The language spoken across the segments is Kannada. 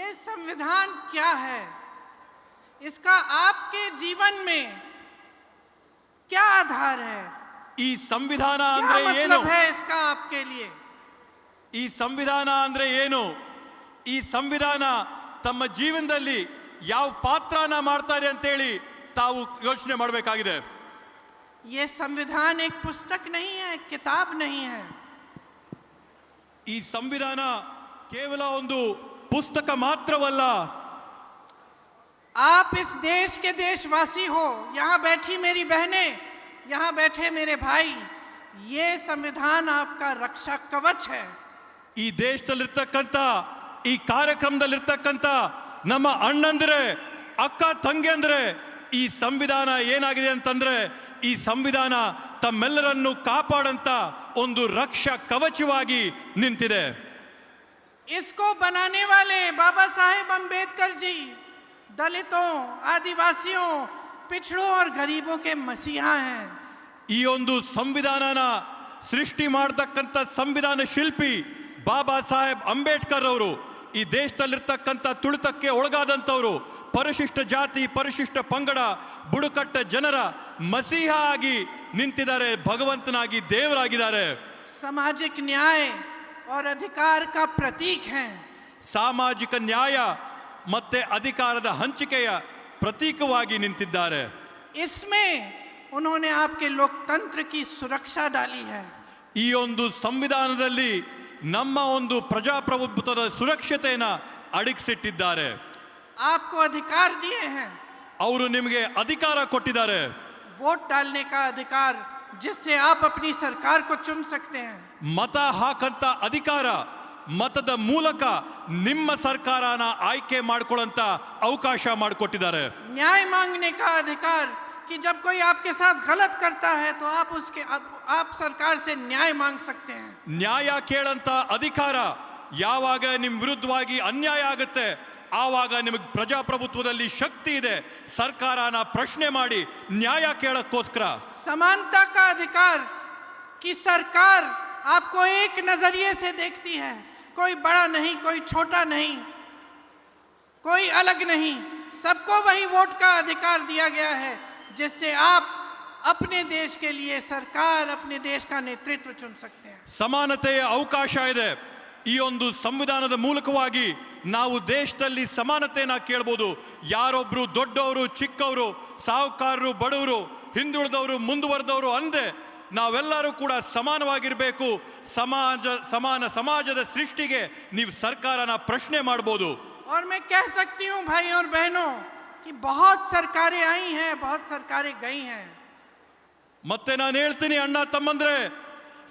ಈ ಸಂವಿಧಾನ ಕ್ಯಾ ಹೈ इसका आपके जीवन में क्या आधार है ई संविधान आಂದ್ರ ಏನು मतलब है इसका आपके लिए ई संविधान आಂದ್ರ ಏನು ಈ ಸಂವಿಧಾನ ತಮ್ಮ ಜೀವನದಲ್ಲಿ ಯಾವ ಪಾತ್ರನ ಮಾಡುತ್ತೆ ಅಂತ ಹೇಳಿ ತಾವು ಯೋಜನೆ ಮಾಡಬೇಕಾಗಿದೆ ಈ ಸಂವಿಧಾನ ایک ಪುಸ್ತಕ نہیں ہے کتاب نہیں ہے ಈ ಸಂವಿಧಾನ ಕೇವಲ ಒಂದು ಪುಸ್ತಕ ಮಾತ್ರವಲ್ಲ ಆಪ್ इस ದೇಶಕ್ಕೆ ದೇಶವಾಸಿ ಹೋ हो बैठी मेरी बहनें यहाँ बैठे मेरे भाई ये संविधान आपका रक्षा कवच ಈ ದೇಶದಲ್ಲಿರ್ತಕ್ಕಂಥ ಈ ಕಾರ್ಯಕ್ರಮದಲ್ಲಿರ್ತಕ್ಕಂಥ ನಮ್ಮ ಅಣ್ಣಂದ್ರೆ ಅಕ್ಕ ಅಂದ್ರೆ ಈ ಸಂವಿಧಾನ ಏನಾಗಿದೆ ಅಂತಂದ್ರೆ ಈ ಸಂವಿಧಾನ ತಮ್ಮೆಲ್ಲರನ್ನು ಕಾಪಾಡಂತ ಒಂದು ರಕ್ಷಾ ಕವಚವಾಗಿ ನಿಂತಿದೆ ಇಸ್ಕೋ ಬನಾನೆ ವಾಲೆ ಬಾಬಾ ಸಾಹೇಬ್ ಅಂಬೇಡ್ಕರ್ಜಿ ದಲಿತೋ ಆದಿವಾಸಿಯೋ ಪಿಚಡೋ ರ್ ಗರೀಬೋಕೆ ಮಸಿಹಾ ಹೈ ಇಯೋಂದು ಸಂವಿಧಾನನ ಸೃಷ್ಟಿ ಮಾಡತಕ್ಕಂತ ಸಂವಿಧಾನ ಶಿಲ್ಪಿ ಬಾಬಾ ಸಾಹೇಬ್ ಅಂಬೇಡ್ಕರ್ ಅವರು ಈ ದೇಶದಲ್ಲಿ ಇರತಕ್ಕಂತ ತುಳಿತಕ್ಕೆ ಒಳಗಾದಂತವರು ಪರಿಶಿಷ್ಟ ಜಾತಿ ಪರಿಶಿಷ್ಟ ಪಂಗಡ ಬುಡಕಟ್ಟು ಜನರ ಮಸಿಹಾ ಆಗಿ ನಿಂತಿದ್ದಾರೆ ಭಗವಂತನಾಗಿ ದೇವರಾಗಿದ್ದಾರೆ ಸಾಮಾಜಿಕ ನ್ಯಾಯ और अधिकार का प्रतीक है सामाजिक न्याय ಮತ್ತೆ অধিকারದ ಹಂಚಿಕೆಯ ಪ್ರತೀಕವಾಗಿ ನಿಂತಿದ್ದಾರೆ इसमें उन्होंने आपके लोकतंत्र की सुरक्षा डाली है ಈ ಒಂದು ಸಂವಿಧಾನದಲ್ಲಿ ನಮ್ಮ ಒಂದು ಪ್ರಜಾಪ್ರಭುತ್ವದ ಸುರಕ್ಷತೆಯನ ಅಡಿಕೆ ಸिटಿದ್ದಾರೆ आपको अधिकार दिए हैं और ನಿಮಗೆ অধিকার ಕೊಟ್ಟಿದ್ದಾರೆ वोट टाकने का अधिकार जिससे आप अपनी सरकार को चुम सकते हैं मता हक ಅಂತ অধিকার ಮತದ ಮೂಲಕ ನಿಮ್ಮ ಸರ್ಕಾರನ ಆಯ್ಕೆ ಮಾಡಕೊಳ್ಳಂತ ಅವಕಾಶ ಮಾಡಿಕೊಡದರೆ ನ್ಯಾಯ मागನಿಕಾ অধিকার ಕಿ जब कोई आपके साथ गलत करता है तो आप उसके आप सरकार से न्याय मांग सकते हैं ನ್ಯಾಯ್ಯಾ ಕೇಳಂತ অধিকার ಯಾವಾಗ ನಿಮ್ಮ ವಿರುದ್ಧವಾಗಿ ಅನ್ಯಾಯ ಆಗುತ್ತೆ ಆವಾಗ ನಿಮಗೆ ಪ್ರಜಾಪ್ರಭುತ್ವದಲ್ಲಿ ಶಕ್ತಿ ಇದೆ ಸರ್ಕಾರನ ಪ್ರಶ್ನೆ समानता का अधिकार की सरकार आपको एक नजरिए से देखती है कोई बड़ा नहीं कोई छोटा नहीं कोई अलग नहीं सबको वही वोट का अधिकार दिया गया है जिससे आप अपने देश के लिए सरकार अपने देश का नेतृत्व चुन सकते हैं समानते अवकाश है ಈ ಒಂದು ಸಂವಿಧಾನದ ಮೂಲಕವಾಗಿ ನಾವು ದೇಶದಲ್ಲಿ ಸಮಾನತೆಯನ್ನು ಕೇಳ್ಬೋದು ಯಾರೊಬ್ಬರು ದೊಡ್ಡವರು ಚಿಕ್ಕವರು ಸಾಹುಕಾರರು ಬಡವರು ಹಿಂದುಳಿದವರು ಮುಂದುವರೆದವರು ಅಂದೆ ನಾವೆಲ್ಲರೂ ಕೂಡ ಸಮಾನವಾಗಿರಬೇಕು ಸಮಾಜ ಸಮಾನ ಸಮಾಜದ ಸೃಷ್ಟಿಗೆ ನೀವು ಸರ್ಕಾರನ ಪ್ರಶ್ನೆ ಮಾಡ್ಬೋದು ಅವ್ರ मैं कह सकती ಅವ್ರ भाई और बहनों कि बहुत सरकारें आई हैं बहुत सरकारें ಮತ್ತೆ ನಾನು ಹೇಳ್ತೀನಿ ಅಣ್ಣ ತಮ್ಮಂದ್ರೆ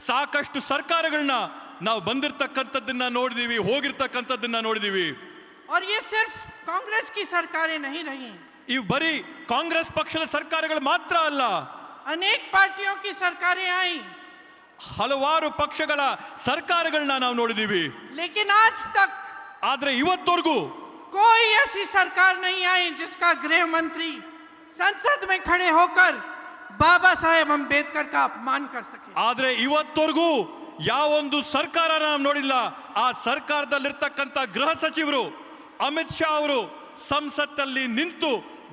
ಸಾಕಷ್ಟು ಸರ್ಕಾರಗಳನ್ನ ನಾವ್ ಬಂದಿರತಕ್ಕಂತದ್ದನ್ನ ನೋಡಿದೀವಿ ಹೋಗಿರತಕ್ಕಂತದ್ದನ್ನ ನೋಡಿದೀವಿ ಆರ್ ಯೆ ಸಿರ್ಫ್ ಕಾಂಗ್ರೆಸ್ ಕಿ ಸರ್ಕಾರೇ ನಹೀଁ ರಹೀ ಇವ್ರಿ ಕಾಂಗ್ರೆಸ್ ಪಕ್ಷದ ಸರ್ಕಾರಗಳು ಮಾತ್ರ ಅಲ್ಲ ಅನೇಕ ಪಾರ್ಟಿಯೋ ಕಿ ಸರ್ಕಾರೇ ಆಯಿ ಹಲವಾರ ಪಕ್ಷಗಳ ಸರ್ಕಾರಗಳನ್ನ ನಾವು ನೋಡಿದೀವಿ ಲೇಕಿನ್ ಆಜ್ ತಕ್ ಆದ್ರೆ ಇವತ್ತವರೆಗೂ کوئی ಯಸಿ ಸರ್ಕಾರ ನಹೀଁ ಆಯಿ ಜಿಸ್ಕಾ ಗೃಹಮಂತ್ರಿ ಸಂಸದ್ ಮೇ ಖಣೆ ಹೋಕರ್ ಬಾಬಾ ಸಾಹೇಬ್ ಅಂಬೇಡ್ಕರ್ ಕಾ ಅಪಮಾನ ಕರ್ ಸಕೇ ಆದ್ರೆ ಇವತ್ತವರೆಗೂ ಯಾವ ಒಂದು ಸರ್ಕಾರಾನೂ ನೋಡಿಲ್ಲ ಆ ಸರ್ಕಾರದಲ್ಲಿ ಇರತಕ್ಕಂತ ಗ್ರಹ ಸಚಿವರು ಅಮಿತ್ ಶಾ ಅವರು ಸಂಸತ್ತಲ್ಲಿ ನಿಂತು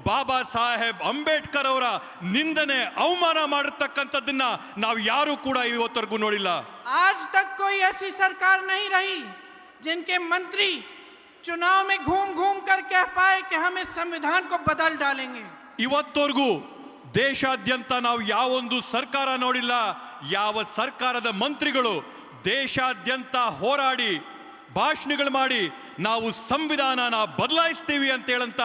ಬಾಬಾ সাহেব ಅಂಬೇಡ್ಕರ್ ಅವರ ನಿಂದನೆ ಅವಮಾನ ಮಾಡಿರತಕ್ಕಂತದ್ದನ್ನ ನಾವು ಯಾರು ಕೂಡ ಈ ಹೊತ್ತವರೆಗೂ ನೋಡಿಲ್ಲ આજ ತੱਕ کوئی ایسی સરકાર نہیں رہی जिनके मंत्री चुनाव में घूम घूम कर कह पाए कि हम इस संविधान को बदल डालेंगे ಈ ಹೊತ್ತವರೆಗೂ देशद्यंत ना यू सरकार नोड़ यकार मंत्री देशद्यंत होरा भाषण ना संविधान ना बदलाती अंत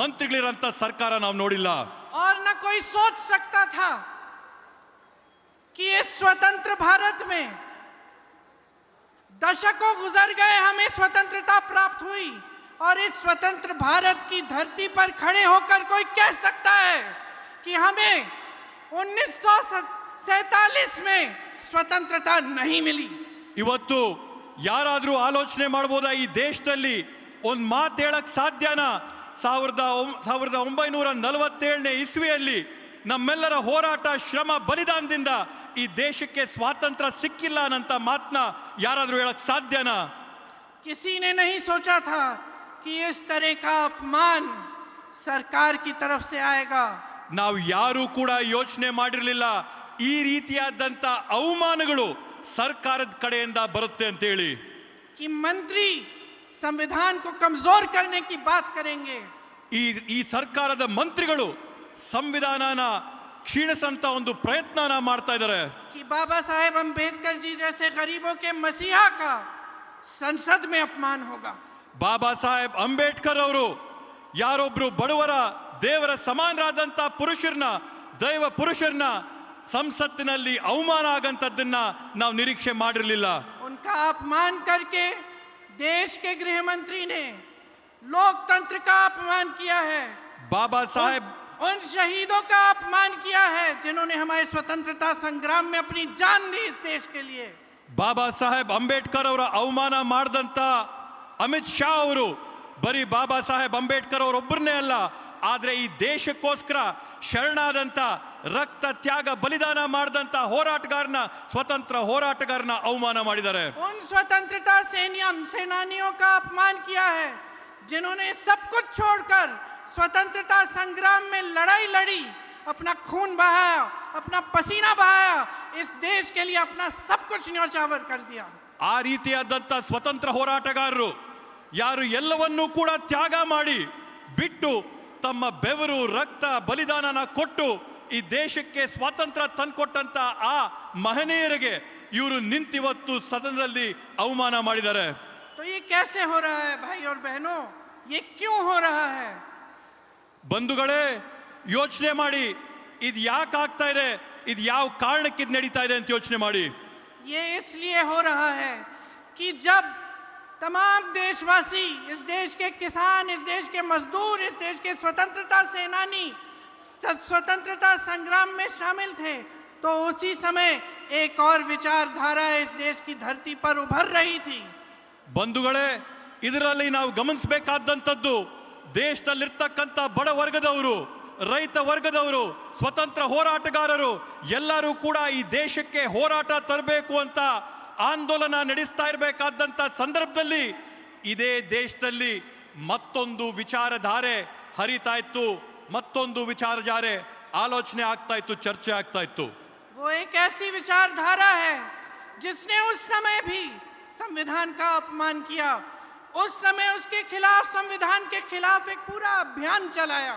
मंत्री सरकार ना नोड़ और न कोई सोच सकता था कि इस स्वतंत्र भारत में दशकों गुजर गए हमें स्वतंत्रता प्राप्त हुई और इस स्वतंत्र भारत की धरती पर खड़े होकर कोई कह सकता है कि हमें उन्नीस में स्वतंत्रता नहीं ಇವತ್ತು ಯಾರಾದರೂ ಆಲೋಚನೆ ಮಾಡ್ಬೋದಾ ಈ ದೇಶದಲ್ಲಿ ಒಂದು ಮಾತು ಹೇಳಕ್ ಸಾಧ್ಯನಾ ಸಾವಿರದ ಸಾವಿರದ ಒಂಬೈನೂರ ನಲವತ್ತೇಳನೇ ಇಸ್ವಿಯಲ್ಲಿ ನಮ್ಮೆಲ್ಲರ ಹೋರಾಟ ಶ್ರಮ ಬಲಿದಾನದಿಂದ ಈ ದೇಶಕ್ಕೆ ಸ್ವಾತಂತ್ರ್ಯ ಸಿಕ್ಕಿಲ್ಲ ಅನ್ನಂತ ಮಾತನ್ನ ಯಾರಾದರೂ ಹೇಳಕ್ ಸಾಧ್ಯನಾ ಕಿಸಿನೇ नहीं सोचा था कि इस तरह का अपमान सरकार की तरफ से आएगा ನಾವು ಯಾರೂ ಕೂಡ ಯೋಚನೆ ಮಾಡಿರಲಿಲ್ಲ ಈ ರೀತಿಯಾದಂಥ ಅವಮಾನಗಳು ಸರ್ಕಾರದ ಕಡೆಯಿಂದ ಬರುತ್ತೆ ಅಂತ ಹೇಳಿ ಮಂತ್ರಿ ಸಂವಿಧಾನ ಕಮಜೋರ್ ಈ ಈ ಸರ್ಕಾರದ ಮಂತ್ರಿಗಳು ಸಂವಿಧಾನನ ಕ್ಷೀಣಿಸಂತ ಒಂದು ಪ್ರಯತ್ನನ ಮಾಡ್ತಾ ಇದ್ದಾರೆ ಬಾಬಾ ಸಾಹೇಬ್ ಅಂಬೇಡ್ಕರ್ ಜಿ ಜೊತೆ ಗರೀಬೋ ಕೆ ಮಸೀಹಾ मसीहा ಸಂಸದ್ ಮೇ ಬಾಬಾ ಸಾಹೇಬ್ ಅಂಬೇಡ್ಕರ್ ಅವರು ಯಾರೊಬ್ರು ಬಡವರ देवर समान पुषर दैव पुषर संसत् अवमान ಆಗಂತದ್ದನ್ನ ना ನಿರೀಕ್ಷೆ उनका अपमान करके देश के गृह मंत्री ने लोकतंत्र का अपमान किया है बाबा साहेब उन, उन शहीदों का अपमान किया है जिन्होंने हमारे स्वतंत्रता संग्राम में अपनी जान दी इस देश के लिए बाबा साहेब अंबेडकर और अवमान मारद अमित शाह बरी बाबा साहेब अंबेडकर और उब्रने अल देशकोस्क शरण रक्त त्याग बलिदान होराटार स्वतंत्र होराटार अवमान उन स्वतंत्रता सेनियों सेनानियों का अपमान किया है जिन्होंने सब कुछ छोड़कर स्वतंत्रता संग्राम में लड़ाई लड़ी अपना खून बहाया अपना पसीना बहाया इस देश के लिए अपना सब कुछ न्योछावर कर दिया आ रीतियां स्वतंत्र होराटगारू ಯಾರು ಎಲ್ಲವನ್ನೂ ಕೂಡ ತ್ಯಾಗ ಮಾಡಿ ಬಿಟ್ಟು ತಮ್ಮ ಬೆವರು ರಕ್ತ ಬಲಿದಾನನ ಕೊಟ್ಟು ಈ ದೇಶಕ್ಕೆ ಸ್ವಾತಂತ್ರ್ಯ ತಂದುಕೊಟ್ಟಂತ ಆ ಮಹನೀಯರಿಗೆ ಇವರು ನಿಂತಿವತ್ತು ಸದನದಲ್ಲಿ ಅವಮಾನ ಮಾಡಿದ್ದಾರೆ ಬಂಧುಗಳೇ ಯೋಚನೆ ಮಾಡಿ ಇದು ಯಾಕೆ ಆಗ್ತಾ ಇದೆ ಇದು ಯಾವ ಕಾರಣಕ್ಕೆ ನಡೀತಾ ಇದೆ ಅಂತ ಯೋಚನೆ ಮಾಡಿ ये इसलिए हो रहा तमाम देशवासी इस देश के किसान इस देश के मजदूर इस देश के स्वतंत्रता सेनानी स्वतंत्रता संग्राम में शामिल थे तो उसी समय एक और विचारधारा इस देश की धरती पर उभर रही थी ಬಂಧುಗಳೇ ಇದರಲ್ಲಿ ನಾವು ಗಮನಿಸಬೇಕಾದಂಥದ್ದು ದೇಶದಲ್ಲಿರ್ತಕ್ಕಂಥ ಬಡ ವರ್ಗದವರು ರೈತ ವರ್ಗದವರು ಸ್ವತಂತ್ರ ಹೋರಾಟಗಾರರು देश के होराट ದೇಶಕ್ಕೆ ಆಂದೋಲನ ನಡೆಸ್ತಾ ಇರಬೇಕಾದಂತ ಸಂದರ್ಭದಲ್ಲಿ ಇದೆ ದೇಶದಲ್ಲಿ ಮತ್ತೊಂದು ವಿಚಾರಧಾರೆ ಹರಿತಾ ಇತ್ತು ಮತ್ತೊಂದು ವಿಚಾರಜಾರೆ ಆಲೋಚನೆ ಆಗ್ತಾ ಇತ್ತು ಚರ್ಚೆ ಆಗ್ತಾ ಇತ್ತು وہ ایک ایسی विचारधारा ہے جس نے اس سمے بھی ಸಂವಿಧಾನ کا অপমান کیا اس سمے اس کے خلاف ಸಂವಿಧಾನ کے خلاف ایک پورا અભિયાન चलाया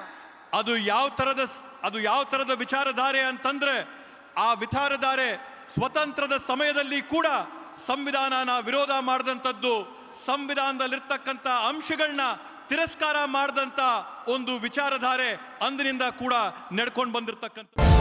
ಅದು ಯಾವ തരದ ಅದು ಯಾವ തരದ ವಿಚಾರಧಾರೆ ಅಂತಂದ್ರೆ ಆ ವಿಚಾರಧಾರೆ ಸ್ವತಂತ್ರದ ಸಮಯದಲ್ಲಿ ಕೂಡ ಸಂವಿಧಾನನ ವಿರೋಧ ಮಾಡಿದಂಥದ್ದು ಸಂವಿಧಾನದಲ್ಲಿರ್ತಕ್ಕಂಥ ಅಂಶಗಳನ್ನ ತಿರಸ್ಕಾರ ಮಾಡಿದಂಥ ಒಂದು ವಿಚಾರಧಾರೆ ಅಂದಿನಿಂದ ಕೂಡ ನಡ್ಕೊಂಡು ಬಂದಿರತಕ್ಕಂಥ